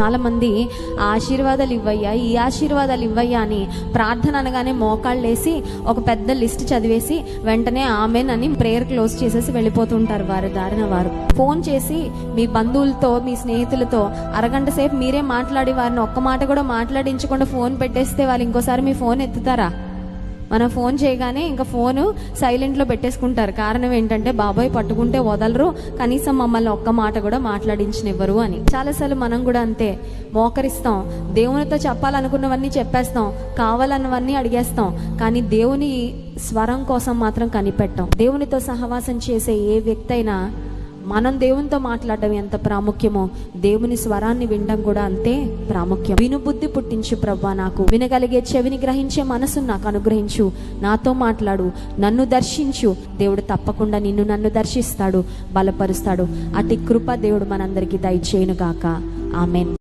చాలామంది ఆశీర్వాదాలు ఇవ్వయ్యా ఈ ఆశీర్వాదాలు ఇవ్వయ్యా అని ప్రార్థన అనగానే మోకాళ్ళేసి ఒక పెద్ద లిస్ట్ చదివేసి వెంటనే ఆమెన్ అని ప్రేయర్ క్లోజ్ చేసేసి వెళ్ళిపోతుంటారు వారు దారిన వారు. ఫోన్ చేసి మీ బంధువులతో మీ స్నేహితులతో అరగంట సేపు మీరే మాట్లాడి వారిని ఒక్క మాట కూడా మాట్లాడించకుండా ఫోన్ పెట్టేస్తే వాళ్ళు ఇంకోసారి మీ ఫోన్ ఎత్తుతారా? మనం ఫోన్ చేయగానే ఇంకా ఫోను సైలెంట్లో పెట్టేసుకుంటారు. కారణం ఏంటంటే బాబాయ్ పట్టుకుంటే వదలరు. కనీసం మమ్మల్ని ఒక్క మాట కూడా మాట్లాడించనివ్వరు అని. చాలాసార్లు మనం కూడా అంతే. మోకరిస్తాం. దేవునితో చెప్పాలనుకున్నవన్నీ చెప్పేస్తాం. కావాలన్నవన్నీ అడిగేస్తాం. కానీ దేవుని స్వరం కోసం మాత్రం కనిపెట్టాం. దేవునితో సహవాసం చేసే ఏ వ్యక్తి అయినా మనం దేవునితో మాట్లాడడం ఎంత ప్రాముఖ్యమో దేవుని స్వరాన్ని వినడం కూడా అంతే ప్రాముఖ్యం. వినుబుద్ధి పుట్టించు ప్రవ్వా నాకు. వినగలిగే చెవిని గ్రహించే మనసు నాకు అనుగ్రహించు. నాతో మాట్లాడు నన్ను దర్శించు. దేవుడు తప్పకుండా నిన్ను నన్ను దర్శిస్తాడు బలపరుస్తాడు. అతి కృప దేవుడు మనందరికీ దయచేయును గాక ఆమెన్.